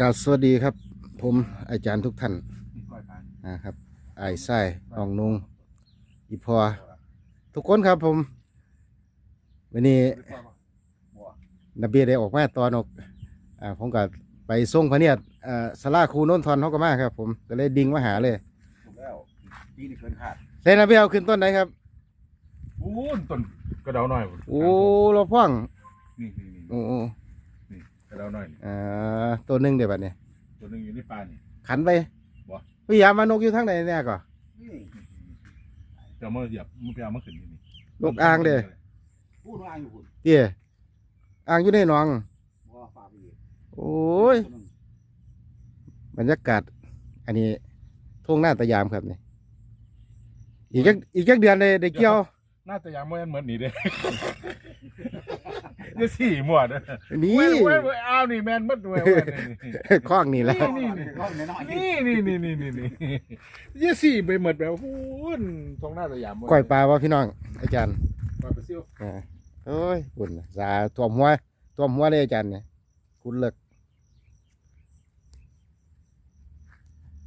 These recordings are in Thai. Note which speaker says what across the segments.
Speaker 1: กราบสวัสดีครับ ผมอาจารย์ทุกท่าน
Speaker 2: มีก้อยปลา
Speaker 1: นะครับไอ้ไส้น้องนุงอีพอ ทุกคนครับผม วันนี้
Speaker 2: หรือเปล่าบัว
Speaker 1: นบีได้ออกมาตอนออกอ่าผมก็ไปส่งพระเนียดอ่าสลาคูโน้นทอนเขาก็มาครับ ผมก็เลยดิ่งมาหาเลย
Speaker 2: ถูกแล้วปีนี่เกินคาด
Speaker 1: เซนบีเอาขึ้นต้นไหนครับ
Speaker 2: โอ้ยต้นกระเดาหน่อย
Speaker 1: โอ้เราพ่อง
Speaker 2: นี่นี่นี่
Speaker 1: โอ้โอ้
Speaker 2: นี่กระเดาหน่อยนี่
Speaker 1: อ่า ตัวหนึ่งเดี๋ยวบัดนี้
Speaker 2: ตัวหนึงอยู่ในปลานี่
Speaker 1: ขันไป
Speaker 2: บ่
Speaker 1: พยายามมานกอยู่ทางไหนเนี่ยก่อน
Speaker 2: นี่เดี๋ยวมาเหยียบมันไปเอามาขึ้นที่นี่
Speaker 1: นกอ่างเด้อ
Speaker 2: พูดว่าอ่างอยู่คุณ
Speaker 1: เตี้ยอ่างอยู่ในหนอง
Speaker 2: บัวฝาไปอีก
Speaker 1: โอ้ยบรรยากาศ อันนี้ทุ่งหน้าตะยามครับนี่อีกจักอีกจักเดือนเลยได้เกี่ยว
Speaker 2: น่าจะยังไม่เหมือนนี่เด้ นี่สี่หมวดเด้อ
Speaker 1: นี่
Speaker 2: เว้ยเว้ยเว้ยอ้าวนี่แมนมัดเว้ยเว้ยนี่
Speaker 1: คล้องนี่แหละ
Speaker 2: นี่นี่นี่นี่นี่นี่นี่ยี่สี่ไปหมดแบบโอ้ยตรงหน้าสยามหมด
Speaker 1: ก้อยปลาว่าพี่น้อง อาจารย์
Speaker 2: ก้อยปลาซิว
Speaker 1: อ่าโอ้ยคุณสาท่วมหัวท่วมหัวเลยอาจารย์เนี่ยคุณเลิก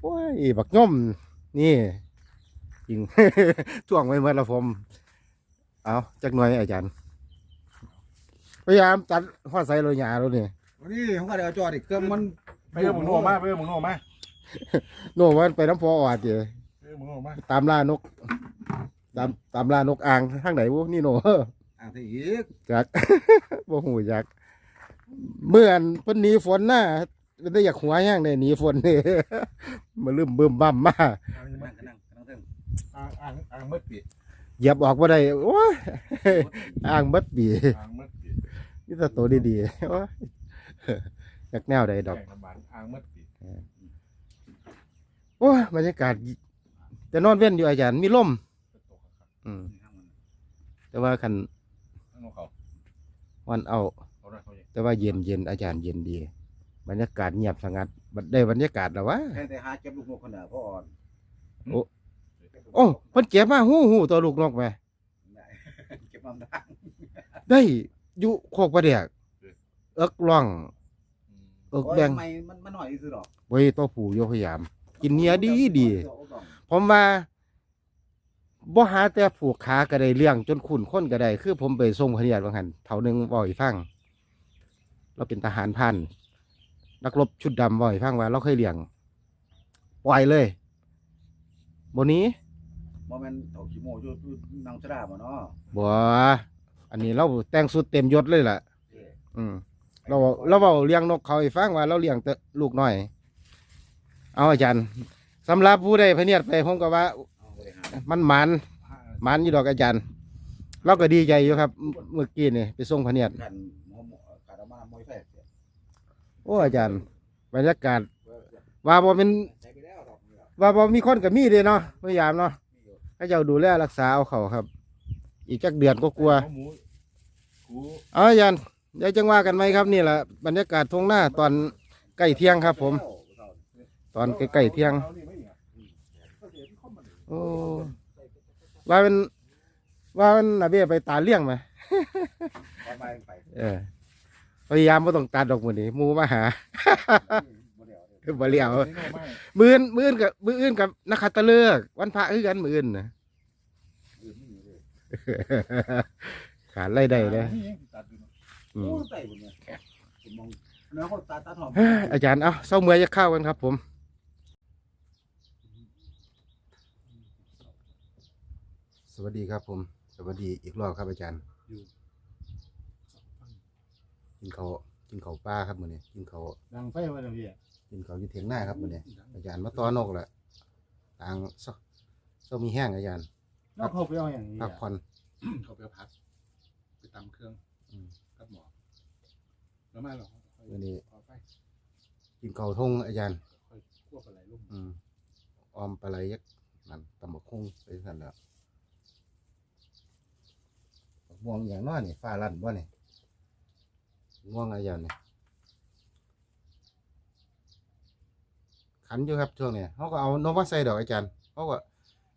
Speaker 1: โอ้ยบักย่อมนี่จริงท่วงไว้เมื่อละผม เอาจักหน่อยอาจารย์ พยายามตัดหัวใส่โรยหยาแล้วนี่
Speaker 3: วันนี้ผมก็เดี๋ยวจอดอีกเครื่องมัน
Speaker 2: ไปเรื่องมึงโง่มาไปเรื่องมึงโง่มา
Speaker 1: โน่มันไปน้ำพออดเจ
Speaker 2: ไปเรื่องมึงโง่มา
Speaker 1: ตามล่านก ตามตามล่านกอ่างทางไหนวะนี่โน่
Speaker 3: อ่างที่อีก
Speaker 1: จักบ่หูจักเมื่อนเพิ่นหนีฝนน่ะเป็นได้อยากหัวแห้งเลยหนีฝนนี่มาลืมบึมบั่มมา
Speaker 2: อ่าง
Speaker 3: นั่งก็นั่งก็นั่งเต้น
Speaker 2: อ่างอ่างอ่างมืดปี
Speaker 1: เหยียบออกบ่ได้โอ้ยอ่างเบิดปี
Speaker 2: อ่างมืดปี
Speaker 1: นี่แต่ตัวดีๆโอ้ยอยากแนวใดดอก
Speaker 2: แข่งกันบานอ่างมืดปี
Speaker 1: โอ้ยบรรยากาศจะนอนเว้นอยู่อาจารย์มีลม
Speaker 2: ตกครับ
Speaker 1: อืม
Speaker 3: นี่ข้างมัน
Speaker 1: แต่ว่าคัน
Speaker 2: ข้างนอกเขา
Speaker 1: วันเอา
Speaker 2: เขาได้เขาเอง
Speaker 1: แต่ว่าเย็นเย็นอาจารย์เย็นดี บรรยากาศเงียบสงัดบัดได้บรรยากาศแล้ววะ
Speaker 3: แค่แต่หาเก็บลูกนกขนาดพ่ออ่อน
Speaker 1: โอ้เพิ่นเก็บมาหู้หู้ตัวลูกนกไหม
Speaker 3: ได้เก็บมันได้
Speaker 1: ได้ อยู่โคกประเดียกเอิกล่อง
Speaker 2: อืม
Speaker 1: เอิก
Speaker 3: โอ้ย
Speaker 1: แดง
Speaker 3: ทำไมมันมันหน่อยซื้อหรอก
Speaker 1: ไว้ตัวผู้โยพยายาม กินเนื้อดีดี ผมว่าบ่หาแต่ผูกขาก็ได้เลี้ยงจนขุนค้นก็ได้คือ ผมไปส่งพนิยาบางหันเท่านึงบ่อยฟัง เราเป็นทหารพันนักรบชุดดำบ่อยฟังว่า เราเคยเลี้ยงปล่อยเลยบนี้
Speaker 3: บ่แม่นเถาขี้โม่อยู่อยู่นางชราบ่เนาะ
Speaker 1: บ่ อันนี้เราแต่งสุดเต็มยศเลยล่ะ อืมเราเราเว้าเลี้ยงนกเขาให้ฟังว่าเราเลี้ยงแต่ลูกน้อย เอาอาจารย์สำหรับผู้ใดพะเนียดไปผมก็ว่า
Speaker 3: เอาไปหา
Speaker 1: มันหมันหมันอยู่ดอกอาจารย์ เราก็ดีใจอยู่ครับ เมื่อกี้นี่ไปส่งพะเนียด
Speaker 3: กันหมอหมอกัดเอามามวยแฟก
Speaker 1: โอ้อาจารย์บรรยากาศ ว่าบ่เป็น
Speaker 3: ใช้ไปแล้วดอกเนี่ย
Speaker 1: ว่าบ่มีคนกับมีเด้เนาะพยายามเนาะให้เจ้าดูแลรักษาเอาเขาครับ อีกจักเดือนก็กลัว
Speaker 2: หมูกู
Speaker 1: เอาอาจารย์เดี๋ยวจังว่ากันไหมครับนี่แหละบรรยากาศทุ่งหน้าตอนใกล้เที่ยงครับ ผม ตอนใกล้ๆเที่ยง
Speaker 2: อานี่ไม่เหรอก็เสียที่ข้อมันเลย
Speaker 1: โอ้ว่าเป็นว่าเป็นนาเบี้ยไปตาเลี้ยงไหม
Speaker 3: ไปไปไป
Speaker 1: เออพยายามไม่ต้องตัดดอกมือนี้หมูมาหา
Speaker 3: บ่เดี๋ยว
Speaker 1: บ่เลี้ยว
Speaker 2: นี่โง่มาก
Speaker 1: มืออื่นมืออื่นกับมืออื่นกับนักขัตฤกษ์วันพระคือกันมืออื่นนะ
Speaker 3: อื่นไม่มีเลย
Speaker 1: ขาดไล่ได้เลย
Speaker 2: นี่ยังตัดอยู่เนอะ
Speaker 1: อื
Speaker 3: โอ้
Speaker 1: ม
Speaker 3: ไต่บนเนี่ยผมมองเนื้อเขาตาตาหอม
Speaker 1: เฮ้ยอาจารย์ เอาเศร้าเมื่อยจะเข้ากันครับ ผมสวัสดีครับ ผม สวัสดีอีกรอบครับอาจารย์กินเขาวกินเขาวปลาครับมือนี้กินเขาว
Speaker 2: ดังไฟไว้แล้วพี่อะ
Speaker 1: กินเขาวอยู่เถียงหน้าครับมือนี้อาจารย์มาตอนกแหละต่างเศร้าเศร้ามีแห้งอาจารย์
Speaker 2: นอกเขาไปเอาอย่างนี้
Speaker 1: พักผ่อน
Speaker 2: เขาไปเอาพัก ไปตำเครื่อง
Speaker 1: อืม
Speaker 2: กับหมอแล้วไม่หรอก
Speaker 1: มือนี้
Speaker 2: เอาไป
Speaker 1: กินเขาวทงอาจารย์
Speaker 2: ค่อยควบอะไรลูก
Speaker 1: อืมออมปลาไหลยักษ์นั่นตำบักคุ้งไปสั่นแล้วบักม่วงอย่างน้อยนี่ฟ้าลั่นบ่นี่ม่วงอะไรอย่างนี่ขันอยู่ครับช่วงนี้เขาก็เอานกมาใส่ดอกอาจารย์เขาก็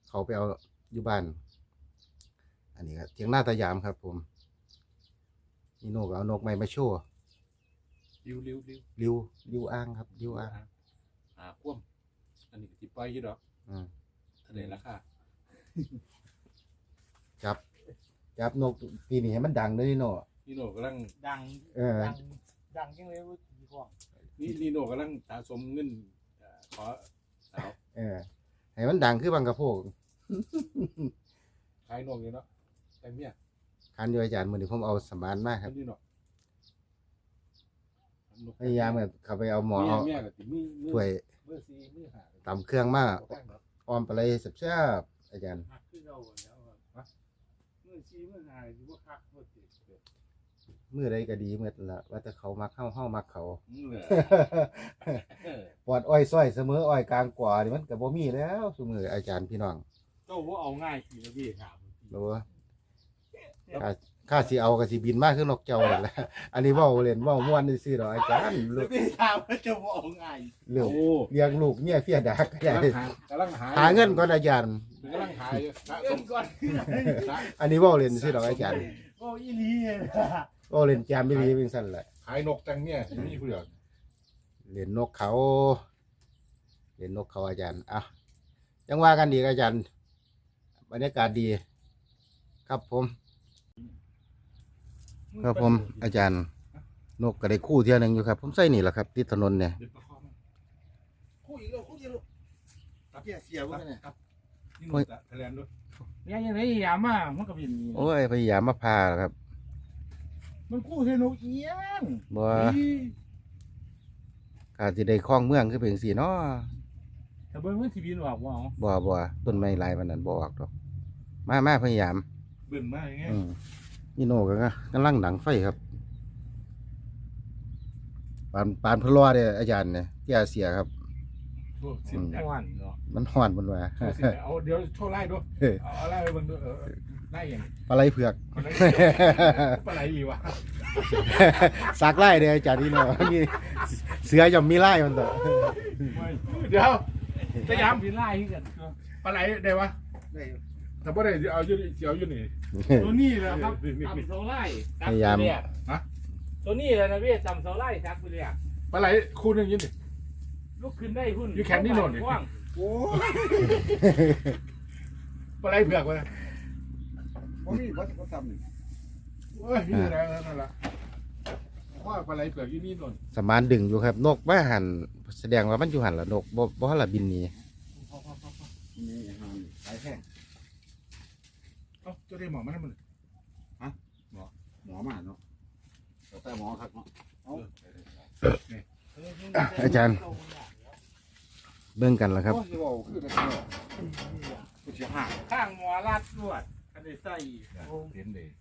Speaker 1: เขาไปเอา อยู่บ้าน อันนี้ครับเทียงหน้าตายามครับ ผมนี่นกก็เอานกใหม่มาโชว์
Speaker 2: ริ้วริ้วริ้ว
Speaker 1: ริวริวอ่างครับริวอ่าง
Speaker 2: อ่าคว่ำอันนี้ก็สิปล่อยอยู่ดอก
Speaker 1: อืม
Speaker 2: ทะเลราคา
Speaker 1: จับ จับนกปีนี้ให้มันดังเลยนี่เนาะ
Speaker 2: นี่โน่กำลัง
Speaker 4: ดัง
Speaker 1: เออ
Speaker 4: ดังดังจังเลยว่าผีกอง
Speaker 2: นี่นี่โน่กำลังสะสมเงินเอ่อขอสาว
Speaker 1: เออให้มันดังคือบางกระโพก
Speaker 2: ขายโน่อยู่เนาะแต่เมีย
Speaker 1: คันอยู่อาจารย์มื้อนี้ผมเอาสมานมาค
Speaker 2: อั
Speaker 1: รั
Speaker 2: น
Speaker 1: บ
Speaker 2: นี้เนาะ
Speaker 1: พยายามแบบเข้าไปเอาหมอ
Speaker 2: เมีย
Speaker 1: เอา
Speaker 2: เมียก็ติมือมือ
Speaker 1: ถ้วย
Speaker 2: มือซีมือหา
Speaker 1: ตำเครื่องมา
Speaker 2: บ่แพงดอก
Speaker 1: ออมไปเลยแซ่บๆอาจารย์
Speaker 4: หักขึ้นเราแล้วอะมือชี้มือหายหรือว่าคักหมดติด
Speaker 1: มื้อใดก็ดีหมดละว่าแต่เขามักเฮาเฮามักเขา
Speaker 2: อืมเหรอเออ
Speaker 1: ปอดอ้อยส้อยเสมออ้อยกลางกว่านี่มันก็บ่มีแล้วซุมื้ออาจารย์พี่น้อง
Speaker 4: เจ้าว่าเอาง่ายทีละพี่ถาม
Speaker 1: รู้ว่าข้าข้าสิเอาก็สิบินมาคือนกเจ้านั่นแหละอันนี้เว้าเล่นเว้าม่วนซื่อๆดอกอาจารย์ลูก
Speaker 4: พี่ถามว่าเจ้าว่าเอาง่าย
Speaker 1: เรื่อง
Speaker 2: โอ้
Speaker 1: เลี้ยงลูกเมียเฟียดากก็
Speaker 2: กำ
Speaker 1: ได้
Speaker 2: ลังหากำลังหา
Speaker 1: หาเงินก่อนอาจารย์
Speaker 2: กำลังหาอยู่สะส
Speaker 4: เงิ
Speaker 2: ม
Speaker 4: นก่อน
Speaker 2: สะ
Speaker 1: อันนี้เว้าเล่นซื่อดอกอาจารย์
Speaker 4: โอ้อีหลีเนี่ย
Speaker 1: เว้าเล่นแจมไม่ดีเป็นซั่นแหละ
Speaker 2: ขายนกจังเนี่ยมีผู้เดียว
Speaker 1: เล่นนกเขา เล่นนกเขาอาจารย์อะยังว่ากันดีกอาจารย์ บรรยากาศดี ครับผม ครับผม อาจารย์ นกก็ได้คู่เที่ยวหนึงอยู่ครับ ผมใส่นี่แหละครับติดถนนเนี่ย
Speaker 2: เดี๋ยวประคองมัน
Speaker 3: คู่อีกแล้วคู่อีกแล้วเสียเสียบ่เนี่ย
Speaker 2: นี่หนูจะทะเลนด้วย
Speaker 4: เนี่ยยังไงยามามันก็เป็นอย่างนี้
Speaker 1: โอ้ยพยายามมาพาแล้วครับ
Speaker 4: มันกู้เทนกเอียง
Speaker 1: บ่ขาสิได้คล้องเมืองคือเป็นสีเนาะ
Speaker 4: แต่เบิ้งมันทีบินออกว่าเอา
Speaker 1: บ่บ่ต้นไม้หลายปานนั้นบ่ออกดอก มามาพยายาม
Speaker 2: เบิ่นมากอย่างเงี้ย
Speaker 1: อืมนี่โนก็กำลังดังไฟครับ ปานปานพะลอเด้ออาจารย์เนี่ยแก่เสียครับ
Speaker 2: โอ้สิบ
Speaker 1: อืม
Speaker 2: อย่าง
Speaker 4: ม่วนเนาะ
Speaker 1: มันฮ้อนมันว่า
Speaker 2: โชว์สิเอาเดี๋ยวโชว์ไล่ด้วย
Speaker 1: เฮ้ย
Speaker 2: เอาเอาไล่ไปเบิ่งด้วยเออเออไล่อย่าง
Speaker 1: ปลาไหลเผือก
Speaker 2: มันไล่ปลาไหลอีวะ
Speaker 1: สักไล่เด้ออาจารย์นี่เนาะนี่เสือย่อมมีไล่มันต่อ
Speaker 2: เดี๋ยว สยาม
Speaker 4: บินไล่ขึ้นกัน
Speaker 2: ปลาไหลได้วะ
Speaker 3: ได้
Speaker 2: ถ้าบ่ได้เดี๋ยวเอาอยู่นี่เสียวอยู่นี่
Speaker 4: ตัวนี้แหละครับ
Speaker 2: นี่นี่
Speaker 4: จำเสาไล่จัก
Speaker 1: พยายาม
Speaker 4: ไปเรีก
Speaker 2: ฮะ
Speaker 4: ตัวนี้แหละนะพี่จำเสาไล่จักไปเรียก
Speaker 2: ปลาไหลคู่หนึงอยินดิ
Speaker 4: ลุกขึ้นได้หุ่น
Speaker 2: อยู่แขนนี่โน่นนี่
Speaker 4: กว้าง
Speaker 3: โอ้ย
Speaker 2: ปลาไหลเผือกวะ
Speaker 3: บ่มีบ่เขาทำนี่
Speaker 2: โอ้ยนี่แหละนั่นแหละ ว่าปลาไหลเผือกอยู่นี่นน
Speaker 1: สมานดึงอยู่ครับ นกว่าหันแสดงว่ามันอยู่หันละนกบ่บ่หันละบินหนี
Speaker 3: นี่หางขายแพง
Speaker 2: เอ้าเจ้าได้หมอมาทำมัน
Speaker 3: หมอมาเนาะแต่แต่หมอครับเนาะเอา
Speaker 1: อาจารย์ เบิ่งกันละครับ
Speaker 3: โอ้ยสิเว้าคือกันเนาะผู้สิหา
Speaker 4: ข้างหมอลาดลวดอันนี้ใส่โอ้
Speaker 2: เห็นเลยเห็นเลย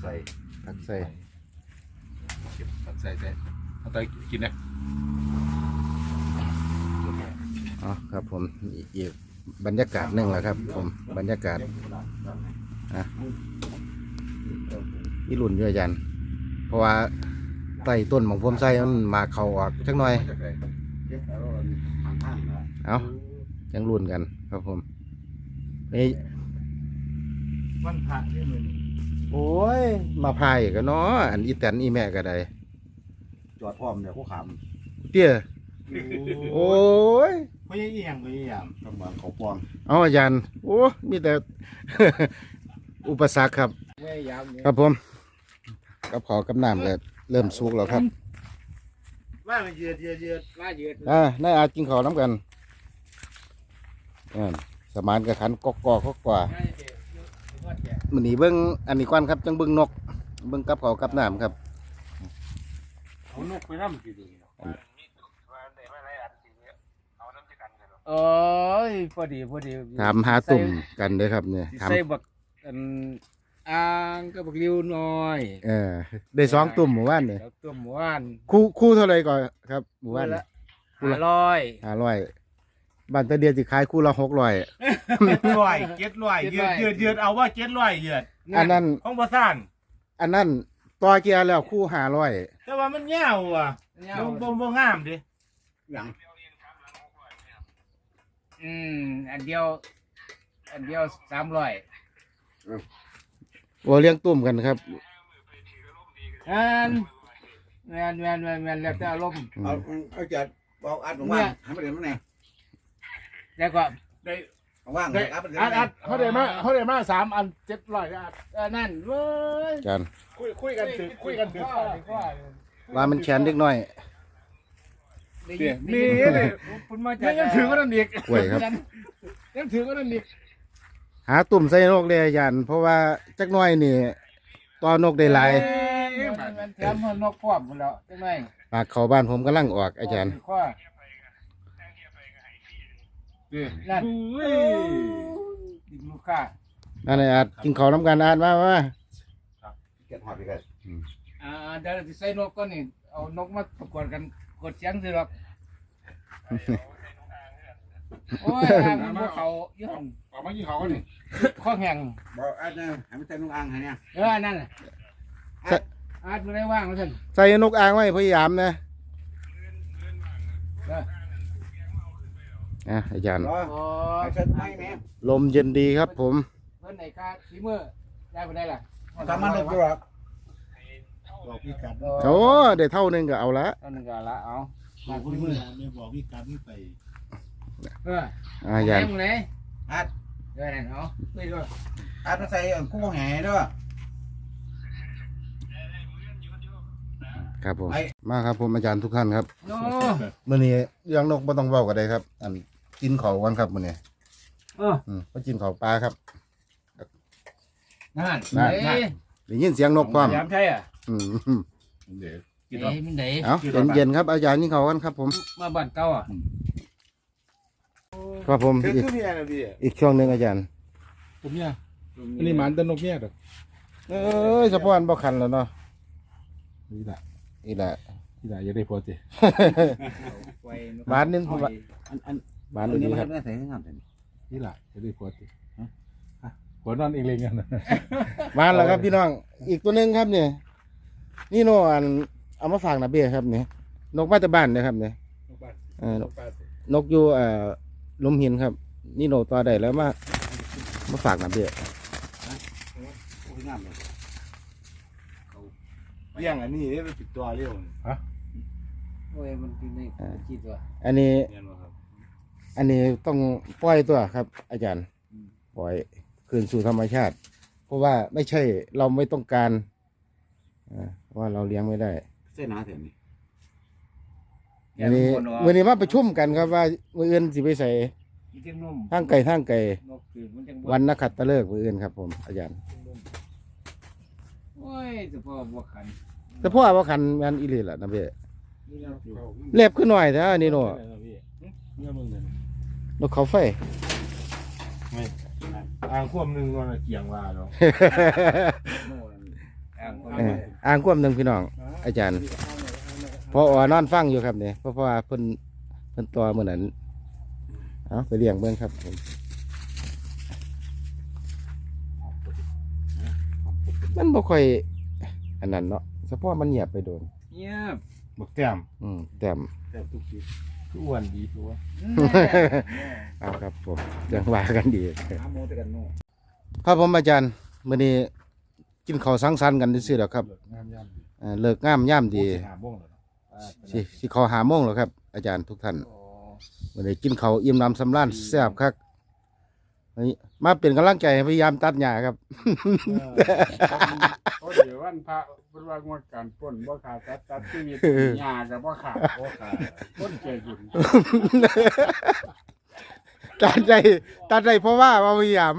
Speaker 2: ใส่
Speaker 1: ตักใส่
Speaker 2: เก็บตักใส่ใส่เอาไปกินนะ
Speaker 1: อ๋อครับผมอีกบรรยากาศหนึ่งแหละครับ ผมบรรยากาศอีรุ่นอยู่อาจารย์เพราะว่าใต้ต้นของผมใส่มันมาเขาออกจักหน่อย
Speaker 3: เก็บแล้วทางทางนะ
Speaker 1: เอายังรุ่นกันครับผมนี่
Speaker 4: มันผ่านนี่มือนี่
Speaker 1: โอ้ย มาพายกันเนาะอันอีแตนอีแม่ก็ได้
Speaker 3: จอดพร้อมเนี่ยผู้ขาม
Speaker 1: เตี้ยโอ้ย
Speaker 4: พยายามพยายาม
Speaker 3: ทำบางเขาปอง
Speaker 1: เอาอาจารย์โอ้มีแต่ อุปสรรคครับ
Speaker 4: พยายามเนี่ย
Speaker 1: ครับผมกับขอกับน้ำก็เริ่มสุกแล้วครับ
Speaker 4: ว่ามันเยือดเยือดเยือดว่าเยือด
Speaker 1: อ่านายอาจกินข้าวน้ำกันอ่า สมานกับขันกอกกอกกกว่า
Speaker 4: น่าจะเป็นว่าแก่
Speaker 1: มื้อนี้เบิ่งอันนี้ก่อนครับจังเบิ่งนก เบิ่งกับข้าวกับน้ำครับ
Speaker 4: เอานกไปน้ำสิดีโอ้ยพอดีพอดี
Speaker 1: ถามหาตุ่มกันเด้อครับเนี่ย
Speaker 4: สิ
Speaker 1: ถาม
Speaker 4: ใส่บักอันอ่างก็บักริ้วน้อย
Speaker 1: เออ ได้สองตุ่มหมู่บ้านเนี่ย
Speaker 4: แล้วตัวหมูว่าน
Speaker 1: คู่คู่เท่าไหรก่อนครับหมู่บ้าน
Speaker 4: ละห้าร้อย
Speaker 1: ห้าร้อย บ้านตะเดียสิขายคู่ละหกร้อย
Speaker 5: เจ็ดร้อยเจ็ดร้อยยืดยืดยืดเอาว่าเจ็ดร้อยยืด
Speaker 1: อันนั้น
Speaker 5: ของประสาน
Speaker 1: อันนั้นต่อเกียร์แล้วคู่ห้าร้อย
Speaker 5: แต่ว่ามันยาวอะ
Speaker 4: เนี่ย
Speaker 5: บ่บ่บ่งามดิ
Speaker 3: หยัง
Speaker 4: อืม อันเดียว
Speaker 6: อันเดียวสามร้อย
Speaker 1: ว่าเลี้ยงตุ่มกันครับ
Speaker 6: อันแมนแมนแมนแมนแล้วแต่อารมณ์
Speaker 1: อืม
Speaker 3: เอาเอาจัดบอกอัดว่างให้มันเดี๋ยวมันไง
Speaker 6: แล้วก็
Speaker 2: ได้
Speaker 3: ว่าง
Speaker 2: ได้
Speaker 3: อัดมันเดี๋ยว
Speaker 2: อั
Speaker 3: มั
Speaker 2: ด
Speaker 3: นไง
Speaker 2: อัดเขาได้มาเขาได้มาสามอันเจ็ดร้อยอัด
Speaker 6: เออนั่นเว้ย
Speaker 1: อาจารย์
Speaker 2: คุยคุยกันถึงคุยกันถึง
Speaker 6: ข้อข้อ
Speaker 1: ว่ามันแขนเล็กน้อย
Speaker 6: ได้ยิน
Speaker 2: มี
Speaker 6: ได้ยิน
Speaker 2: เลย
Speaker 6: คุณมา
Speaker 2: ยั
Speaker 6: จาก
Speaker 2: งยังถือก็นั่นอีก
Speaker 1: กล้วยครับ
Speaker 2: ยังถือก็นั่นอีก
Speaker 1: หาตุ่มใส่นกเลยอาจารย์เพราะว่าจักหน้อยนี่ตอนนกได้หลาย
Speaker 6: มันมันแถมนกพร้อมหมดแล้วจังไง
Speaker 1: ปากเขาบ้านผมกำลังออกอาจารย์
Speaker 6: ข้อ
Speaker 2: ดิ
Speaker 6: นั่น
Speaker 2: อุ้ย
Speaker 6: ดิลูกค้า
Speaker 1: นั่นไอ้อาจกินข้าวน้ำกันอาจมามา
Speaker 3: เก็บหอดไปกัน
Speaker 6: อ่าเดี๋ยวจะใส่นกก็นี่เอานกมาประกวดกันกดเสียงสิหรอกโอ้ยมันพวกเขายี่ห้อง
Speaker 2: ออกมากี่เขาก็นี่
Speaker 6: ข้อแห้ง
Speaker 3: บอกอัดนะให้มันใส่นุ่งอ่างให้เนี่ย
Speaker 6: เออนั่นน่ะอาดอาดไม่ได้ว่างแล้วท่าน
Speaker 1: ใส่นกอ่างไว้พยายามนะ
Speaker 6: เออ
Speaker 1: อะอาจารย์
Speaker 3: รอ
Speaker 6: โอ้
Speaker 3: ให้ใส่ไม้แม่
Speaker 1: ลมเย็นดีครับผม
Speaker 6: เพิ่นไหนค่าฝีมือได้บ่ได้ล่ะ
Speaker 3: ทำมันลงตัว
Speaker 4: บอกพี่กัด
Speaker 1: โอ้ได้เท่านึงก็เอาละ
Speaker 6: ตอนนึงก็ละเอา
Speaker 4: บอกพี่มือไม่บอกพี่กัดไม่ไป
Speaker 6: เออ
Speaker 1: อะอาจารย์
Speaker 6: แม่งเลย
Speaker 3: อัด
Speaker 6: เออนั่นเอาไปด้วย
Speaker 3: อัดมาใส่คู่แห่ด้วย
Speaker 1: ครับผม
Speaker 3: ไอ้
Speaker 1: มาครับผมอาจารย์ทุกท่านครับ
Speaker 6: โน้
Speaker 1: มื้อนี้เรื่องนกบ่ต้องเว้ากันได้ครับ อัน กินข้าวกันครับมื้อนี้
Speaker 6: เออ
Speaker 1: อืมบ่กินข้าวปลาครับ
Speaker 6: นั่น
Speaker 1: นั่น
Speaker 6: เอ้ย
Speaker 1: ได้ยินเสียงนกพร้อม
Speaker 6: ยามใช่อะ
Speaker 1: อืม
Speaker 2: เดี๋ยว
Speaker 6: เอ้ยมันไหน
Speaker 1: เอาเย็นๆครับอาจารย์กินข้าวกันครับ ผม
Speaker 6: มาบ้านเก่าอะ
Speaker 1: ครับผม
Speaker 4: คือ
Speaker 1: อีก
Speaker 4: คือเมียนะพี่
Speaker 1: อีกช่วงหนึงอาจารย์
Speaker 2: ผมเนี่ยอันนี้หมันแตนกเนี่ยเด้อ
Speaker 1: เอ้ยสะพอนบ่คันแล้วเนาะ
Speaker 2: นี่แหละ
Speaker 1: อีกและ
Speaker 2: ที่ไหนจะได้พอจี
Speaker 1: บาทหนึงผมว่า
Speaker 3: อันอัน
Speaker 1: บาทหนึ
Speaker 3: อัน
Speaker 1: ง
Speaker 3: นี้
Speaker 1: ดี
Speaker 3: มัน
Speaker 1: ครับ
Speaker 3: ไม่ใส่ให้งามเลย
Speaker 2: นี่แหละจะได้พอจีหัวนอนเองเลยกันนะ
Speaker 1: มาแล้วครับพี่น้อง อีกตัวหนึงครับเนี่ยนี่โนอันเอามาฝากนะเบี้ยครับเนี่ยนกมาจากบ้านนะครับเนี่ยเออนกนกอยู่เอ่อลมหินครับ นี่โนตัวใดแล้วมามาฝากนะเบี้ย
Speaker 3: โอ้ยงามเลย
Speaker 4: เลี้ยงอันนี้เนี่ยมันติดตัวเร็วนี่
Speaker 6: โอ้ยมันกินได้คิดว่า
Speaker 1: อันนี้
Speaker 4: เรียนว่าครับ
Speaker 1: อันนี้ต้องปล่อยตัวครับ อาจารย์ ปล่อยคืนสู่ธรรมชาติ เพราะว่าไม่ใช่เราไม่ต้องการอ่าว่าเราเลี้ยงไม่ได้
Speaker 3: เส้นหนาเถอะนี่
Speaker 1: อันนี้วันนี้มาประชุมกันครับว่ามืออื่นสิไปใส่
Speaker 6: อีเทียมนุ่ม
Speaker 1: ทางไก่ทางไก่
Speaker 6: นกคือมันจังบ่
Speaker 1: วันนักขัตฤกษ์มืออื่นครับผมอาจารย์
Speaker 6: โอ้ยเฉพาะบ่ขัน
Speaker 1: แต่พ่อว่าคันแมนอีหลีล่ะนะเบ้
Speaker 2: นี่นะอยู่
Speaker 1: เล็บขึ้นหน่อยแต่อันนี้โน
Speaker 2: เนี่ยมึงเนี่ย
Speaker 1: นกเขาไฟ
Speaker 2: อ่างควมหนึ่งวันเกี่ยงว่าเนาะ
Speaker 6: โน่นอ่างคน
Speaker 1: เอออ่างความหนึ่งพี่น้อง อาจารย์พออ่อนอนฟังอยู่ครับเนี่ยเพราะว่าเพิ่นเพิ่นตัวเมื่อนั้นเอาไปเลี้ยงเบิ่งครับผมมันบ่ค่อย อันนั้นเนาะเฉพาะมันเงียบไปโดน
Speaker 6: เงียบ
Speaker 2: บักแต้ม
Speaker 1: อืมแต้ม
Speaker 2: แต้มทุกที คืออ้วนดีตัว
Speaker 1: เอาครับผมยังว่ากันดี
Speaker 3: หาโมแต่กันโน่
Speaker 1: ครับผมอาจารย์มื้อนี้กินข้าวสังสรรค์กันซื่อๆแล้วครับ
Speaker 2: งามย่ำดี
Speaker 1: เอ่อเลิกงามย่ามดี
Speaker 2: หาโมงแล้วเนาะ
Speaker 1: สิสิขอหาโมงแล้วครับ อาจารย์ทุกท่าน
Speaker 6: โอ้
Speaker 1: มื้อนี้กินข้าวอิ่มน้ำสำราญแซ่บคักนี่มาเป็นกำลังใจให้พยายามตัดหญ้าครับ
Speaker 4: เขา เดี๋ยววันพระเป็นว่างวดการปล้นบ่ขาดตัดตัดชีวิตหญ้ากับบ่ขาดบ่ขาดปล้นเจกิน
Speaker 1: ตัดใจตัดใจเพราะว่าว่าพยายาม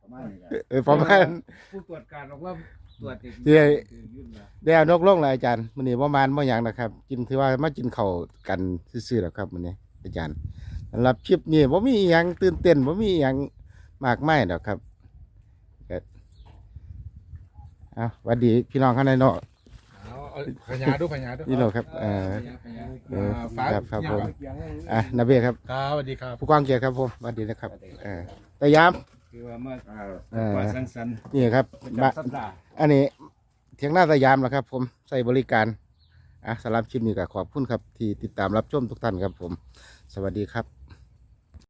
Speaker 3: ประมาณนี้ครับ
Speaker 1: เออประมาณ
Speaker 6: ผู้ตรวจการบอกว่าตรวจติด
Speaker 1: เดี๋ยว
Speaker 6: ยื่นมา
Speaker 1: ได้เอานกลงเลยอาจารย์มื้อนี้ประมาณบ่หยังนะครับ กินถือว่ามากินข้าวกันซื่อๆแล้วครับมื้อนี้อาจารย์สำหรับคลิปนี้บ่มีอิหยังตื่นเต้นบ่มีอิหยังมากมายดอกครับก็เอาหวัดดีพี่น้องข้างในเนาะ
Speaker 2: เอาเอาพญาดูพญาดู
Speaker 1: นี่เนาะครับเออ เออ
Speaker 2: ฝาก
Speaker 1: ครับครับผม
Speaker 2: ยังไง
Speaker 1: อะนาเบียครับ
Speaker 2: ครับสวัสดีครับ
Speaker 1: ผู้กองเกียรติครับผมสวัสดีนะครับเออตายาม
Speaker 6: คือว่าเมื่อ
Speaker 3: อ่า
Speaker 1: เออ
Speaker 6: ว่าสังสรรค์
Speaker 1: นี่ครับ
Speaker 6: ประ
Speaker 1: บะ
Speaker 6: จำสัปดาห์
Speaker 1: อันนี้เทียงหน้าตายามนะครับ ผมใส่บริการอะสำหรับคลิปนี้ก็ขอบคุณครับที่ติดตามรับชมทุกท่านครับผม สวัสดีครับ